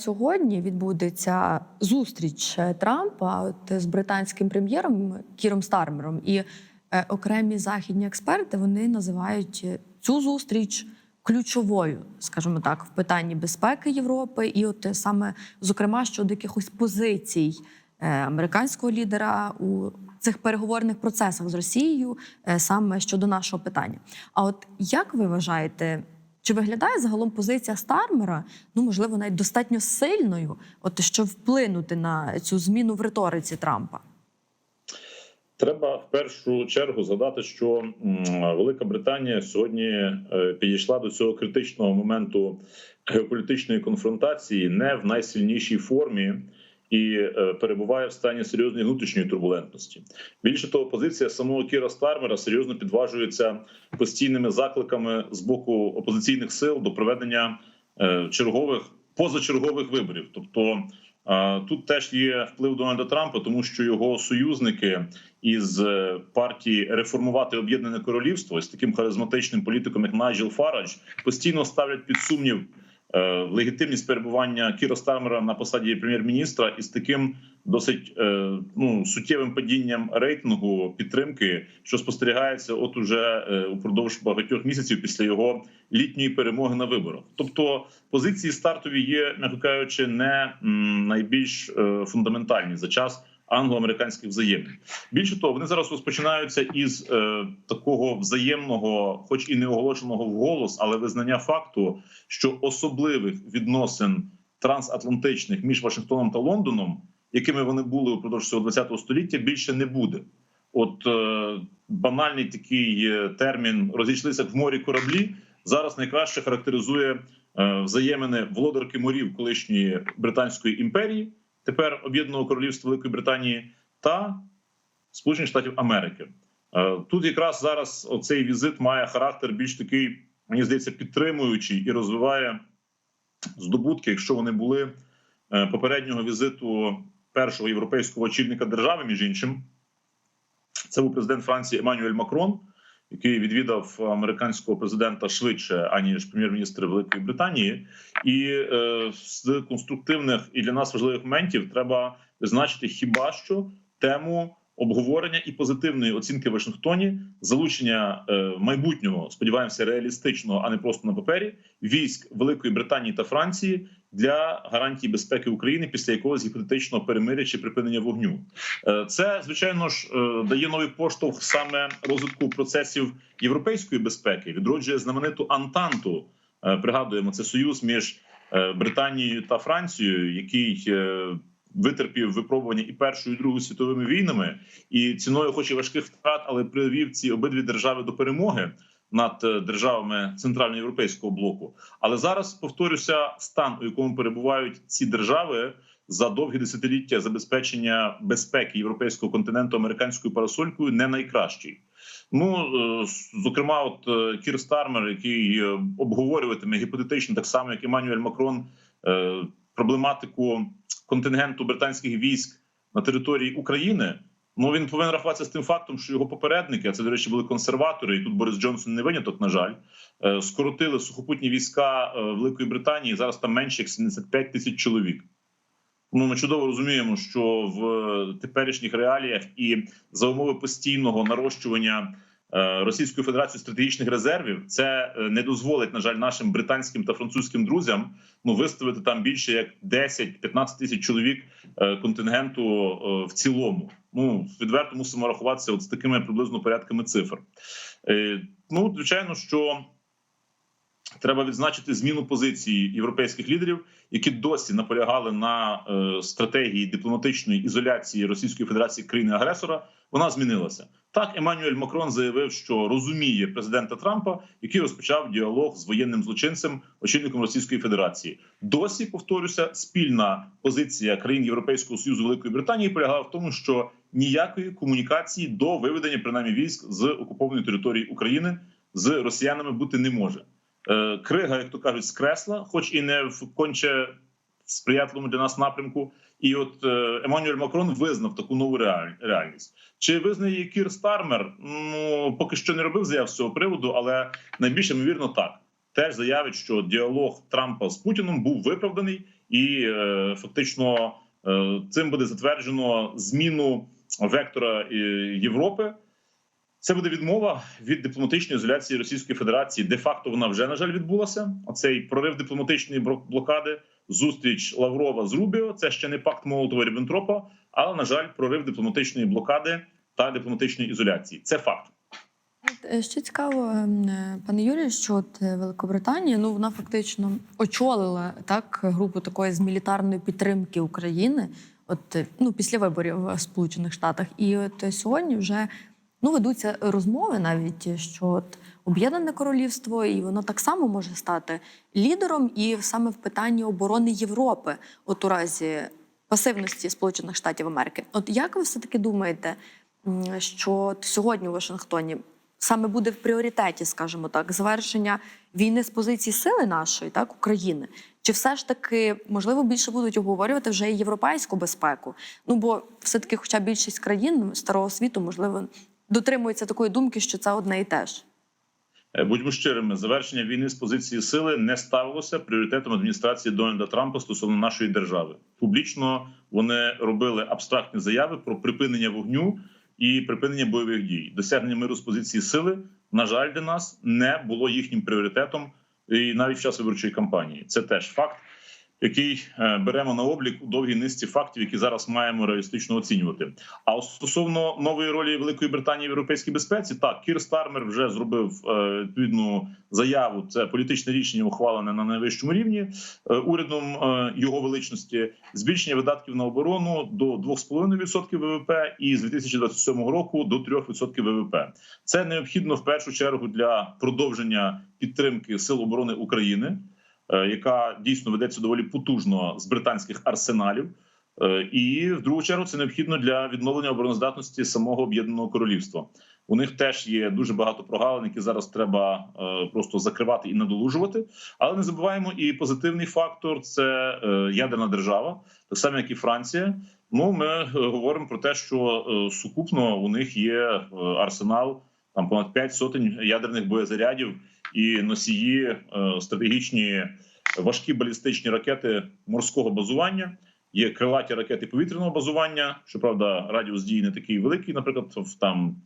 Сьогодні відбудеться зустріч е, Трампа от, з британським прем'єром Кіром Стармером, і е, окремі західні експерти вони називають е, цю зустріч ключовою, скажімо так, в питанні безпеки Європи, і от е, саме зокрема щодо якихось позицій е, американського лідера у цих переговорних процесах з Росією, е, саме щодо нашого питання. А от як ви вважаєте? Чи виглядає загалом позиція Стармера, ну можливо, навіть достатньо сильною, от щоб вплинути на цю зміну в риториці Трампа? Треба в першу чергу згадати, що Велика Британія сьогодні е, підійшла до цього критичного моменту геополітичної конфронтації не в найсильнішій формі і е, перебуває в стані серйозної внутрішньої турбулентності. Більше того, позиція самого Кіра Стармера серйозно підважується постійними закликами з боку опозиційних сил до проведення е, чергових позачергових виборів, тобто. Тут теж є вплив Дональда Трампа, тому що його союзники із е, партії реформувати об'єднане королівство з таким харизматичним політиком, як Найджел Фарадж, постійно ставлять під сумнів легітимність перебування Кіра Стармера на посаді прем'єр-міністра із таким досить е, ну суттєвим падінням рейтингу підтримки, що спостерігається, от уже е, упродовж багатьох місяців після його літньої перемоги на виборах. Тобто позиції стартові є, м'яко кажучи, не найбільш е, фундаментальні за час англо-американських взаємин. Більше того, вони зараз розпочинаються із е, такого взаємного, хоч і не оголошеного вголос, але визнання факту, що особливих відносин трансатлантичних між Вашингтоном та Лондоном, якими вони були упродовж цього 20 століття, більше не буде. От е, банальний такий е, термін розійшлися в морі кораблі. Зараз найкраще характеризує е, взаємини володарки морів колишньої британської імперії, тепер об'єднаного королівства Великої Британії та Сполучених Штатів Америки. Е, тут якраз зараз оцей візит має характер більш такий, мені здається, підтримуючий і розвиває здобутки, якщо вони були е, попереднього візиту першого європейського очільника держави, між іншим. Це був президент Франції Еммануель Макрон, який відвідав американського президента швидше аніж прем'єр-міністр Великої Британії, і е, з конструктивних і для нас важливих моментів треба визначити хіба що тему обговорення і позитивної оцінки в Вашингтоні, залучення е, майбутнього, сподіваємося, реалістичного, а не просто на папері, військ Великої Британії та Франції для гарантії безпеки України після якогось гіпотетичного перемиря чи припинення вогню. Е, Це звичайно ж е, дає новий поштовх саме розвитку процесів європейської безпеки, відроджує знамениту Антанту. Пригадуємо, це союз між Британією та Францією, який витерпів випробування і першою і другою світовими війнами, і ціною, хоч і важких втрат, але привів ці обидві держави до перемоги над е, державами центральноєвропейського блоку. Але зараз повторюся, стан, у якому перебувають ці держави за довгі десятиліття забезпечення безпеки європейського континенту американською парасолькою не найкращий. Ну е, зокрема, от е, Кір Стармер, який обговорюватиме гіпотетично, так само як Еммануель Макрон, проблематику контингенту британських військ на території України. Ну він повинен рахуватися з тим фактом, що його попередники, а це до речі, були консерватори, і тут Борис Джонсон не виняток. На жаль, е, скоротили сухопутні війська е, Великої Британії. Зараз там менше як 75 тисяч чоловік. Ну, ми чудово розуміємо, що в теперішніх реаліях і за умови постійного нарощування е, Російської Федерації стратегічних резервів це е, не дозволить, на жаль, нашим британським та французьким друзям ну виставити там більше як 10-15 тисяч чоловік е, контингенту е, в цілому. Ну відверто мусимо рахуватися от з такими приблизно порядками цифр. Е, Ну, звичайно, що треба відзначити зміну позиції європейських лідерів, які досі наполягали на е, стратегії дипломатичної ізоляції Російської Федерації країни агресора. Вона змінилася. Так, Еммануель Макрон заявив, що розуміє президента Трампа, який розпочав діалог з воєнним злочинцем, очільником Російської Федерації. Досі повторюся, спільна позиція країн Європейського союзу Великої Британії полягала в тому, що ніякої комунікації до виведення принаймні військ з окупованої території України з росіянами бути не може. Е, Крига, як то кажуть, скресла, хоч і не в конче сприятливому для нас напрямку. І от е, Еммануель Макрон визнав таку нову реальність. Чи визнає Кір Стармер? Ну поки що не робив заяв з цього приводу, але найбільш ймовірно так. Теж заявить, що діалог Трампа з Путіном був виправданий, і е, фактично е, цим буде затверджено зміну вектора е, Європи. Це буде відмова від дипломатичної ізоляції Російської Федерації. Де факто вона вже на жаль відбулася. Оцей прорив дипломатичної блокади, зустріч Лаврова з Рубіо. Це ще не пакт Молотова Ріббентропа, але на жаль, прорив дипломатичної блокади та дипломатичної ізоляції. Це факт. Е, цікаво, е, пане Юрію, що от е, Великобританія ну вона фактично очолила так групу такої з мілітарної підтримки України, от е, ну після виборів в Сполучених Штатах, і от е, сьогодні вже ну ведуться розмови навіть що от об'єднане королівство, і воно так само може стати лідером, і саме в питанні оборони Європи, от у разі пасивності Сполучених Штатів Америки. От як ви все таки думаєте, що сьогодні у Вашингтоні саме буде в пріоритеті, скажімо так, завершення війни з позиції сили нашої, так України? Чи все ж таки можливо більше будуть обговорювати вже європейську безпеку? Ну бо все таки, хоча більшість країн старого світу, можливо, дотримується такої думки, що це одне і те ж. Е, Будьмо щирими, завершення війни з позиції сили не ставилося пріоритетом адміністрації Дональда Трампа стосовно нашої держави. Публічно вони робили абстрактні заяви про припинення вогню і припинення бойових дій. Досягнення миру з позиції сили, на жаль, для нас не було їхнім пріоритетом і навіть в час виборчої кампанії. Це теж факт, який е, беремо на облік у довгій низці фактів, які зараз маємо реалістично оцінювати. А стосовно нової ролі Великої Британії в європейській безпеці, так Кір Стармер вже зробив е, відповідну заяву. Це політичне рішення, ухвалене на найвищому рівні е, урядом його величності. Збільшення видатків на оборону до 2,5% ВВП і з 2027 року до 3% ВВП. Це необхідно в першу чергу для продовження підтримки сил оборони України яка дійсно ведеться доволі потужно з британських арсеналів. Е, І в другу чергу це необхідно для відновлення обороноздатності самого об'єднаного королівства. У них теж є дуже багато прогалин, які зараз треба е, просто закривати і надолужувати. Але не забуваємо і позитивний фактор це е, ядерна держава, так само як і Франція. Ну, ми е, говоримо про те, що е, сукупно у них є е, арсенал там понад 5 сотень ядерних боєзарядів і носії е, стратегічні важкі балістичні ракети морського базування. Є крилаті ракети повітряного базування. Щоправда, радіус дії не такий великий, наприклад, там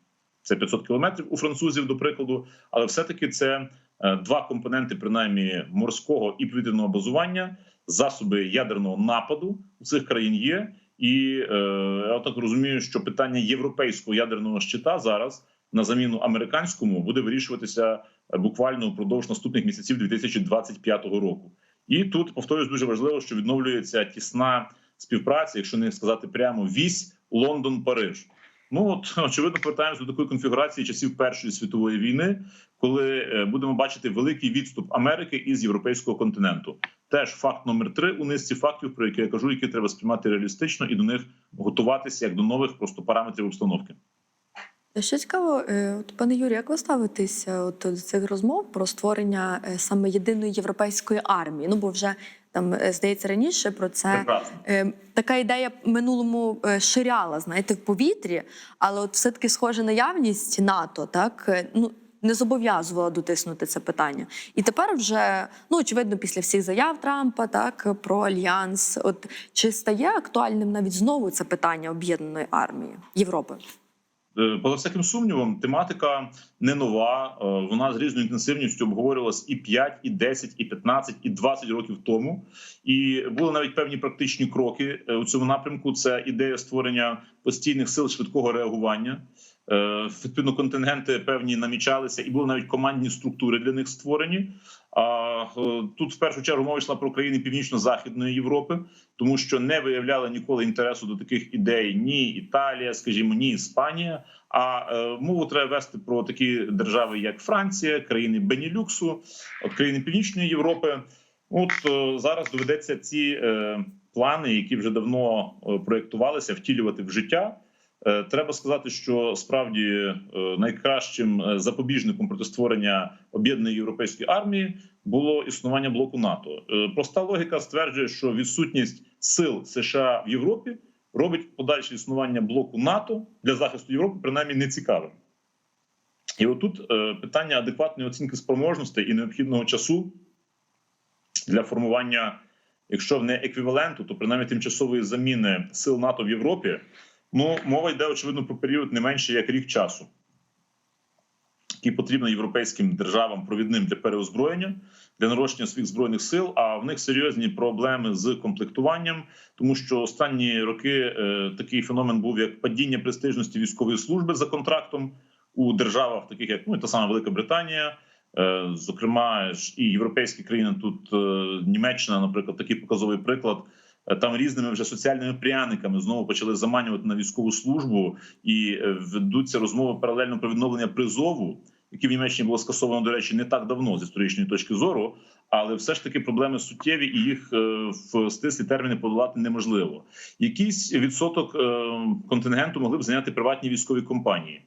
це 500 кілометрів у французів, до прикладу, але все-таки це е, два компоненти, принаймні морського і повітряного базування, засоби ядерного нападу у цих країн є. І е, я так розумію, що питання європейського ядерного щита зараз на заміну американському буде вирішуватися е, буквально впродовж наступних місяців 2025 року. І тут повторюсь дуже важливо, що відновлюється тісна співпраця, якщо не сказати прямо вісь Лондон-Париж. Ну от очевидно, повертаємося до такої конфігурації часів Першої світової війни, коли е, будемо бачити великий відступ Америки із європейського континенту. Теж факт номер три у низці фактів, про які я кажу, які треба сприймати реалістично і до них готуватися як до нових просто параметрів обстановки. Що цікаво, е, от, пане Юрію, як ви ставитеся от, до цих розмов про створення е, саме єдиної європейської армії? Ну бо вже там е, здається раніше про це Прекрасно. е, така ідея минулому е, ширяла, знаєте, в повітрі, але от все таки схоже наявність НАТО, так е, ну. Не зобов'язувала дотиснути це питання, і тепер вже ну очевидно, після всіх заяв Трампа, так про альянс. От чи стає актуальним навіть знову це питання об'єднаної армії Європи? Е, Поза всяким сумнівом, тематика не нова. Е, Вона з різною інтенсивністю обговорювалась і 5, і 10, і 15, і 20 років тому. І були навіть певні практичні кроки е, у цьому напрямку. Це ідея створення постійних сил швидкого реагування. Відповідно, контингенти певні намічалися, і були навіть командні структури для них створені. А е, тут в першу чергу мова йшла про країни Північно-Західної Європи, тому що не виявляли ніколи інтересу до таких ідей ні Італія, скажімо, ні Іспанія. А е, мову треба вести про такі держави, як Франція, країни Бенілюксу, от країни Північної Європи. От е, зараз доведеться ці плани, які вже давно проєктувалися, втілювати в життя. Е, Треба сказати, що справді е, найкращим е, запобіжником проти створення об'єднаної європейської армії було існування блоку НАТО. Проста логіка стверджує, що відсутність сил США в Європі робить подальше існування блоку НАТО для захисту Європи принаймні нецікавим. І отут питання адекватної оцінки спроможностей і необхідного часу для формування якщо не еквіваленту, то принаймні тимчасової заміни сил НАТО в Європі. Ну, мова йде очевидно про період не менше як рік часу, який потрібен європейським державам провідним для переозброєння, для нарощення своїх збройних сил. А в них серйозні проблеми з комплектуванням, тому що останні роки е, такий феномен був як падіння престижності військової служби за контрактом у державах, таких як ну та сама Велика Британія. Е, Зокрема, і європейські країни тут е, Німеччина, наприклад, такий показовий приклад. Е, Там різними вже соціальними пряниками знову почали заманювати на військову службу і е, ведуться розмови паралельно про відновлення призову, які в Німеччині було скасовано, до речі, не так давно з історичної точки зору. Але все ж таки проблеми суттєві, і їх е, в стислі терміни подолати неможливо. Якийсь відсоток контингенту могли б зайняти приватні військові компанії.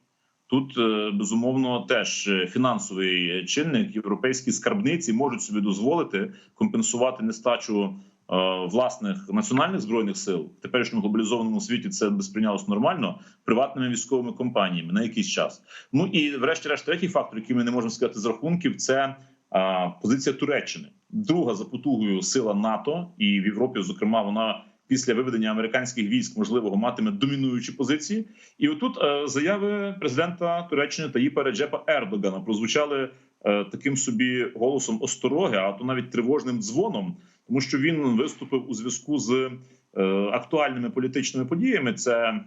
Тут безумовно теж фінансовий чинник. Європейські скарбниці можуть собі дозволити компенсувати нестачу власних національних збройних сил в теперішньому глобалізованому світі. Це би сприйнялося нормально приватними військовими компаніями на якийсь час. Ну і врешті-решт, третій фактор, який ми не можемо сказати з рахунків, це е, позиція Туреччини, друга за потугою сила НАТО, і в Європі, зокрема, вона. Після виведення американських військ можливого матиме домінуючі позиції, і отут е, заяви президента Туреччини Таїпа Реджепа Ердогана прозвучали е, таким собі голосом остороги, а то навіть тривожним дзвоном, тому що він виступив у зв'язку з е, актуальними політичними подіями. Це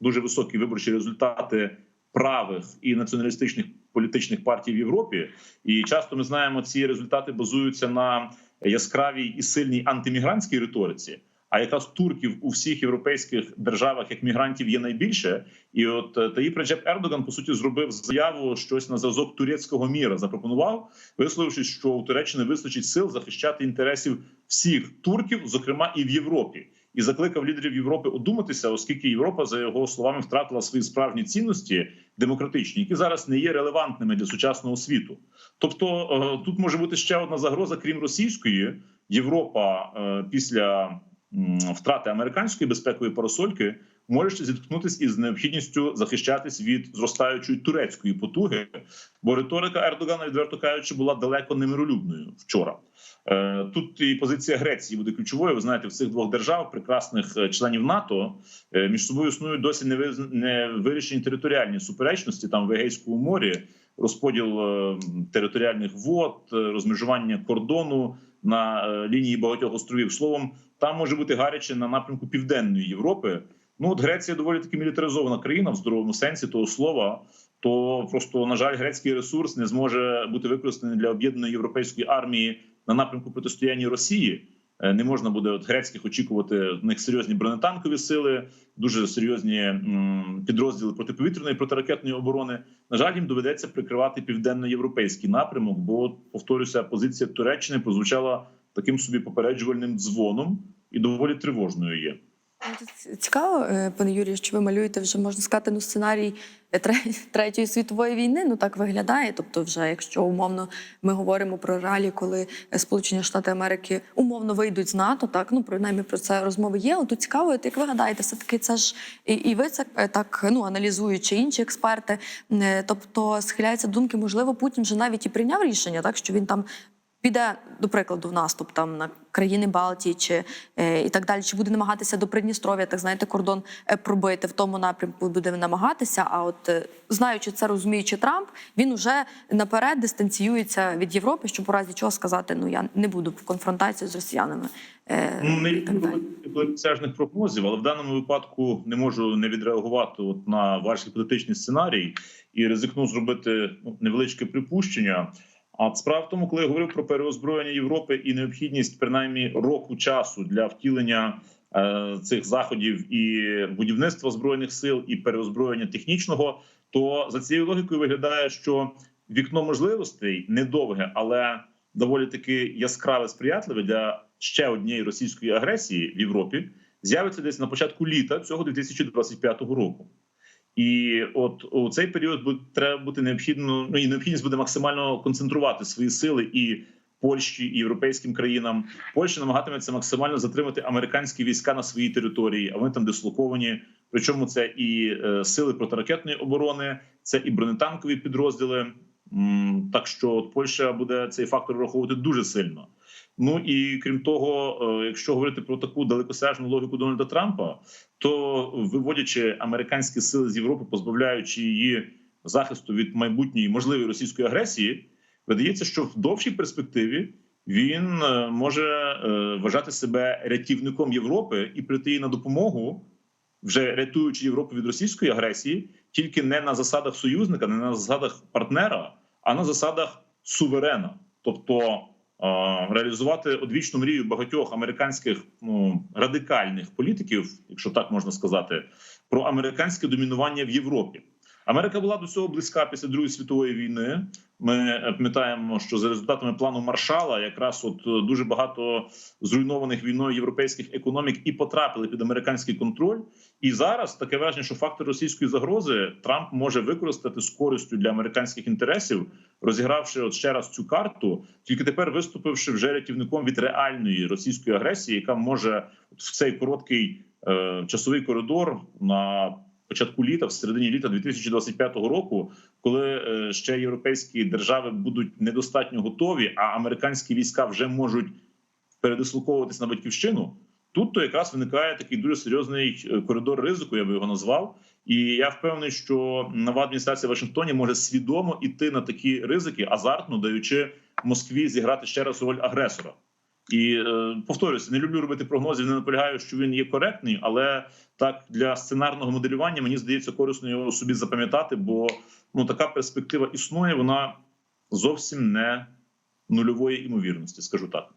дуже високі виборчі результати правих і націоналістичних політичних партій в Європі. І часто ми знаємо, ці результати базуються на яскравій і сильній антимігрантській риториці. А якраз турків у всіх європейських державах як мігрантів є найбільше, і от е, Таїп Реджеп Ердоган по суті зробив заяву щось на зразок турецького міра. Запропонував, висловившись, що у Туреччини вистачить сил захищати інтересів всіх турків, зокрема і в Європі, і закликав лідерів Європи одуматися, оскільки Європа, за його словами, втратила свої справжні цінності демократичні, які зараз не є релевантними для сучасного світу. Тобто е, тут може бути ще одна загроза, крім російської, Європа е, після втрати американської безпекової парасольки може ще зіткнутися із необхідністю захищатись від зростаючої турецької потуги, бо риторика Ердогана, відверто кажучи, була далеко не миролюбною вчора. Е, Тут і позиція Греції буде ключовою. Ви знаєте, в цих двох держав, прекрасних е, членів НАТО, е, між собою існують досі не вирішені територіальні суперечності там в Егейському морі, розподіл територіальних вод, розмежування кордону на лінії багатьох островів. Словом, там може бути гаряче на напрямку південної Європи. Ну от Греція доволі таки мілітаризована країна в здоровому сенсі того слова. То просто на жаль, грецький ресурс не зможе бути використаний для об'єднаної європейської армії на напрямку протистояння Росії. Е, Не можна буде от грецьких очікувати в них серйозні бронетанкові сили, дуже серйозні підрозділи протиповітряної протиракетної оборони. На жаль, їм доведеться прикривати південноєвропейський напрямок, бо повторюся, позиція Туреччини прозвучала таким собі попереджувальним дзвоном і доволі тривожною є. Ну, Цікаво, е, пане Юрію, що ви малюєте вже можна сказати, ну сценарій третьої світової війни. Ну так виглядає. Тобто, вже якщо умовно ми говоримо про реалії, коли Сполучені Штати Америки умовно вийдуть з НАТО, так ну принаймні про це розмови є. Тут цікаво, от як ви гадаєте, все таки це ж і, і ви це е, так ну аналізуючи інші експерти. е, Тобто схиляється думки, можливо, Путін вже навіть і прийняв рішення, так що він там піде, до прикладу, в наступ там на країни Балтії чи е, і так далі, чи буде намагатися до Придністров'я, так знаєте, кордон е, пробити в тому напрямку, буде намагатися. А от е, знаючи це, розуміючи Трамп, він уже наперед дистанціюється від Європи, щоб у разі чого сказати: ну я не буду в конфронтації з росіянами. Е, Ну, не досяжних прогнозів, але в даному випадку не можу не відреагувати от на ваш гіпотетичний сценарій і ризикну зробити ну, невеличке припущення. А справа в тому, коли я говорив про переозброєння Європи і необхідність принаймні року часу для втілення е, цих заходів і будівництва збройних сил, і переозброєння технічного, то за цією логікою виглядає, що вікно можливостей недовге, але доволі таки яскраве сприятливе для ще однієї російської агресії в Європі з'явиться десь на початку літа цього 2025 року. І от у цей період буде треба бути необхідно. Ну і необхідність буде максимально концентрувати свої сили і Польщі і європейським країнам. Польща намагатиметься максимально затримати американські війська на своїй території, а вони там дислоковані. Причому це і е, сили протиракетної оборони, це і бронетанкові підрозділи. Так що от Польща буде цей фактор враховувати дуже сильно. Ну і крім того, е, якщо говорити про таку далекосяжну логіку Дональда Трампа, то виводячи американські сили з Європи, позбавляючи її захисту від майбутньої можливої російської агресії, видається, що в довшій перспективі він е, може е, вважати себе рятівником Європи і прийти їй на допомогу, вже рятуючи Європу від російської агресії, тільки не на засадах союзника, не на засадах партнера, а на засадах суверена, тобто реалізувати одвічну мрію багатьох американських ну, радикальних політиків, якщо так можна сказати, про американське домінування в Європі. Америка була до цього близька після Другої світової війни. Ми пам'ятаємо, що за результатами плану Маршала якраз от е, дуже багато зруйнованих війною європейських економік і потрапили під американський контроль. І зараз таке враження, що фактор російської загрози Трамп може використати з користю для американських інтересів, розігравши от ще раз цю карту, тільки тепер виступивши вже рятівником від реальної російської агресії, яка може в цей короткий е, часовий коридор на початку літа, в середині літа 2025 року, коли е, ще європейські держави будуть недостатньо готові, а американські війська вже можуть передислоковуватись на батьківщину. Тут то якраз виникає такий дуже серйозний е, коридор ризику, я би його назвав. І я впевнений, що нова адміністрація Вашингтоні може свідомо іти на такі ризики, азартно даючи Москві зіграти ще раз роль агресора. І е, повторюся, не люблю робити прогнозів. Не наполягаю, що він є коректний, але так для сценарного моделювання мені здається корисно його собі запам'ятати, бо ну така перспектива існує. Вона зовсім не нульової імовірності, скажу так.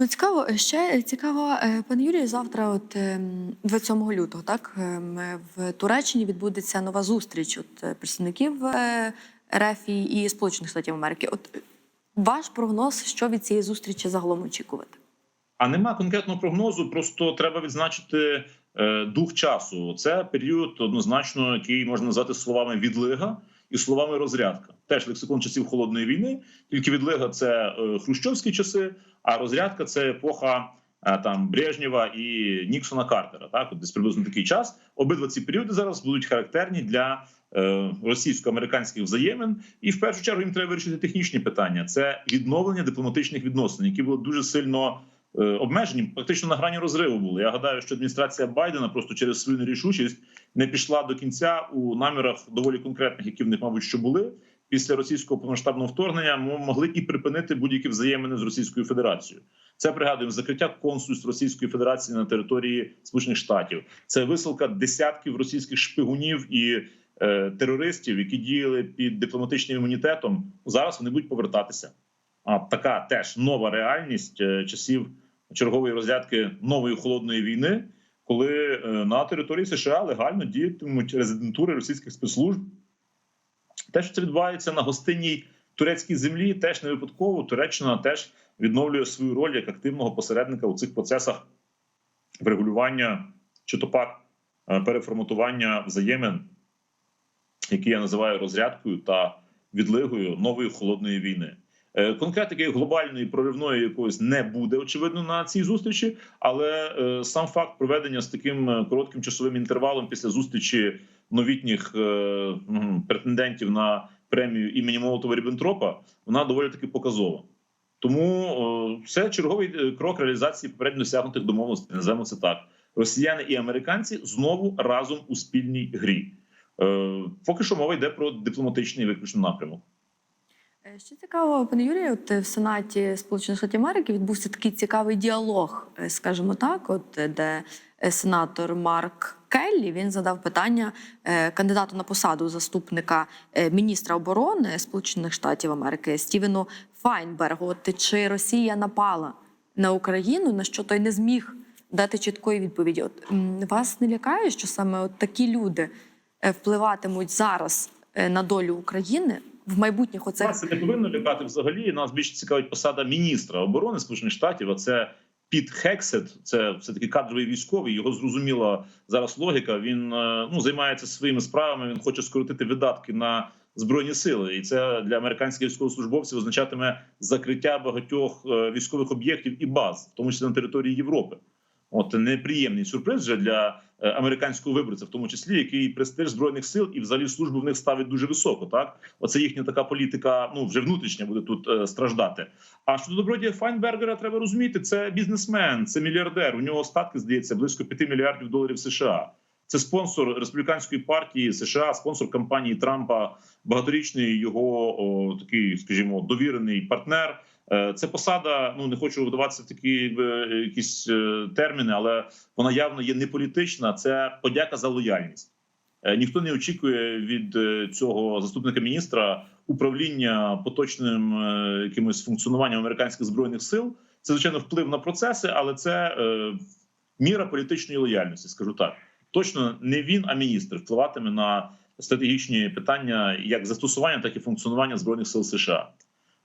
Ну, цікаво, ще цікаво, е, пане Юрію, завтра, от ем, 27 лютого, так ем, в Туреччині відбудеться нова зустріч от е, представників е, РФ і Сполучених Штатів Америки. От е, ваш прогноз, що від цієї зустрічі загалом очікувати? А нема конкретного прогнозу, просто треба відзначити е, дух часу. Це період однозначно, який можна назвати словами відлига і словами розрядка. Теж лексикон часів холодної війни. Тільки відлига це е, хрущовські часи, а розрядка це епоха там Брежнєва і Ніксона Картера. Так, от десь приблизно такий час. Обидва ці періоди зараз будуть характерні для е, російсько-американських взаємин, і в першу чергу їм треба вирішити технічні питання: це відновлення дипломатичних відносин, які були дуже сильно. е, Обмежені практично на грані розриву були. Я гадаю, що адміністрація Байдена просто через свою нерішучість не пішла до кінця у намірах доволі конкретних, які в них, мабуть, що були після російського повномасштабного вторгнення. Ми могли і припинити будь-які взаємини з Російською Федерацією. Це пригадуємо закриття консульств Російської Федерації на території Сполучених Штатів. Це висилка десятків російських шпигунів і е, терористів, які діяли під дипломатичним імунітетом. Зараз вони будуть повертатися. А така теж нова реальність е, часів чергової розрядки нової холодної війни, коли е, на території США легально діятимуть резидентури російських спецслужб. Те, що це відбувається на гостинній турецькій землі, теж не випадково. Туреччина теж відновлює свою роль як активного посередника у цих процесах врегулювання чи то пак е, переформатування взаємин, які я називаю розрядкою та відлигою нової холодної війни. Е, Конкретики глобальної проривної якоїсь не буде очевидно на цій зустрічі, але е, сам факт проведення з таким коротким часовим інтервалом після зустрічі новітніх претендентів на премію імені Молотова Ріббентропа, вона доволі таки показова. Тому це черговий е, крок реалізації попередньо досягнутих домовленостей. Називаємо це так: росіяни і американці знову разом у спільній грі. Е, поки що мова йде про дипломатичний виключно напрямок. Е, Ще цікаво, пане Юрію, от е, в Сенаті Сполучених Штатів Америки відбувся такий цікавий діалог, е, скажімо так, от е, де е, сенатор Марк Келлі він задав питання е, кандидату на посаду заступника е, міністра оборони Сполучених Штатів Америки Стівену Файнбергу. От чи Росія напала на Україну, на що той не зміг дати чіткої відповіді? От вас не лякає, що саме от такі люди е, впливатимуть зараз на долю України? В майбутніх Нас це не повинно лякати взагалі. Нас більше цікавить посада міністра оборони Сполучених Штатів. А Піт Хексет, це все таки кадровий військовий. Його зрозуміла зараз логіка. Він е, ну займається своїми справами. Він хоче скоротити видатки на збройні сили, і це для американських військовослужбовців означатиме закриття багатьох е, військових об'єктів і баз, в тому числі на території Європи. От неприємний сюрприз вже для е, американського виборця, в тому числі який престиж збройних сил і взагалі службу в них ставить дуже високо. Так, оце їхня така політика. Ну вже внутрішня буде тут е, страждати. А щодо добродія Файнбергера, треба розуміти, це бізнесмен, це мільярдер. У нього статки здається близько 5 мільярдів доларів США. Це спонсор республіканської партії США, спонсор кампанії Трампа, багаторічний його о, такий, скажімо, довірений партнер. Е, Це посада. Ну не хочу вдаватися в такі якісь е, терміни, але вона явно є не політична. Це подяка за лояльність. Е, Ніхто не очікує від е, цього заступника міністра управління поточним е, якимось функціонуванням американських збройних сил. Це звичайно вплив на процеси, але це е, міра політичної лояльності. Скажу так. Точно не він, а міністр впливатиме на стратегічні питання як застосування, так і функціонування збройних сил США.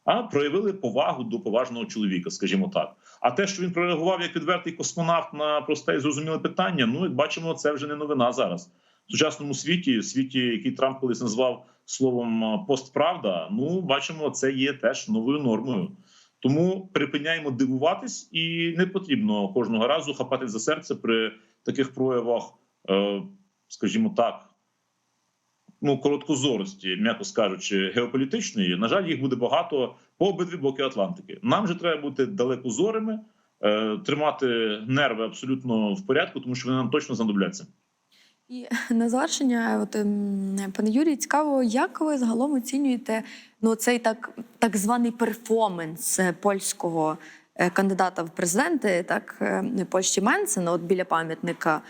А проявили повагу до поважного чоловіка, скажімо так. А те, що він прореагував як відвертий космонавт на просте і зрозуміле питання, ну як бачимо, це вже не новина зараз. В сучасному світі, світі, який Трамп колись назвав словом постправда, ну бачимо, це є теж новою нормою. Тому припиняємо дивуватись, і не потрібно кожного разу хапати за серце при таких проявах, е, скажімо так, ну короткозорості, м'яко скажучи, геополітичної. На жаль, їх буде багато по обидві боки Атлантики. Нам же треба бути далекозорими, е, тримати нерви абсолютно в порядку, тому що вони нам точно знадобляться. І на завершення, от ем, пане Юрій, цікаво, як ви загалом оцінюєте ну цей так, так званий перформанс е, польського е, кандидата в президенти, так Польщі Менсена, от біля пам'ятника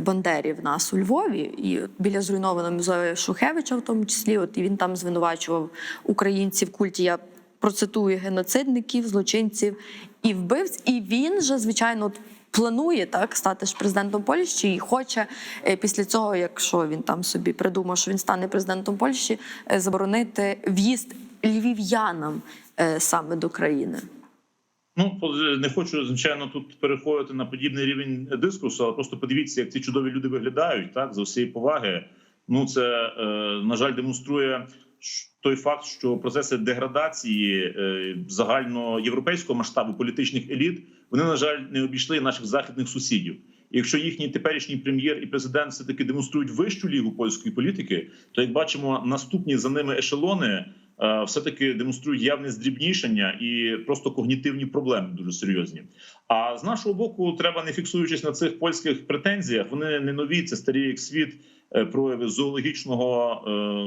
Бандері в нас у Львові, і біля зруйнованого музею Шухевича, в тому числі, от і він там звинувачував українців культі. Я процитую геноцидників, злочинців і вбивць. І він же, звичайно, планує так стати ж президентом Польщі і хоче е, після цього, якщо він там собі придумав, що він стане президентом Польщі, е, заборонити в'їзд львів'янам е, саме до країни. Ну по- не хочу звичайно тут переходити на подібний рівень дискурсу, але просто подивіться, як ці чудові люди виглядають так за всієї поваги. Ну це е, на жаль демонструє той факт, що процеси деградації е, загальноєвропейського масштабу політичних еліт вони на жаль не обійшли наших західних сусідів. Якщо їхній теперішній прем'єр і президент все таки демонструють вищу лігу польської політики, то як бачимо, наступні за ними ешелони е, все таки демонструють явне здрібнішення і просто когнітивні проблеми дуже серйозні. А з нашого боку, треба не фіксуючись на цих польських претензіях, вони не нові, це старі як світ е, прояви зоологічного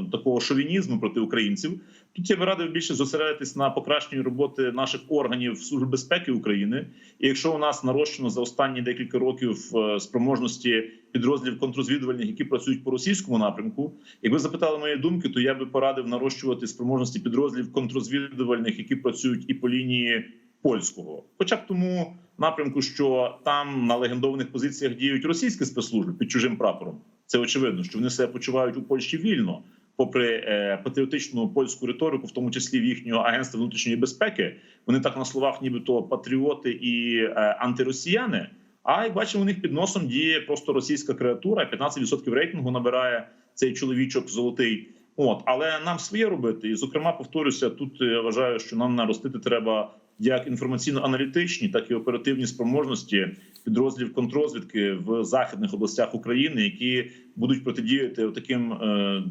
е, такого шовінізму проти українців. Тут я би радив більше зосередитись на покращенні роботи наших органів Служби безпеки України. І якщо у нас нарощено за останні декілька років е, спроможності підрозділів контрозвідувальних, які працюють по російському напрямку, якби запитали моєї думки, то я би порадив нарощувати спроможності підрозділів контрозвідувальних, які працюють і по лінії польського, хоча б тому напрямку, що там на легендованих позиціях діють російські спецслужби під чужим прапором. Це очевидно, що вони себе почувають у Польщі вільно, попри е, патріотичну польську риторику, в тому числі в їхнього агентства внутрішньої безпеки. Вони так на словах, нібито патріоти і е, антиросіяни. А як бачимо, у них під носом діє просто російська креатура. 15% рейтингу набирає цей чоловічок золотий. От, але нам своє робити. І, зокрема, повторюся, тут я вважаю, що нам наростити треба як інформаційно-аналітичні, так і оперативні спроможності підрозділів контрозвідки в західних областях України, які будуть протидіяти таким е,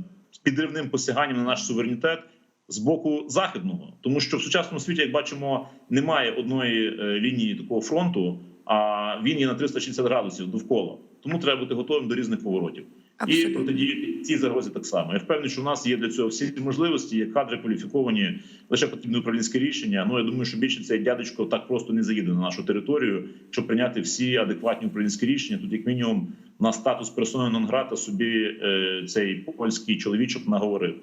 підривним посяганням на наш суверенітет з боку західного, тому що в сучасному світі, як бачимо, немає одної е, лінії такого фронту, а він є на 360 градусів довкола. Тому треба бути готовим до різних поворотів і протидіяти цій загрозі так само. Я впевнений, що у нас є для цього всі можливості, є кадри кваліфіковані. Лише потрібне управлінське рішення. Ну я думаю, що більше цей дядечко так просто не заїде на нашу територію, щоб прийняти всі адекватні управлінські рішення. Тут, як мінімум, на статус персони нон-грата собі е, цей польський чоловічок наговорив.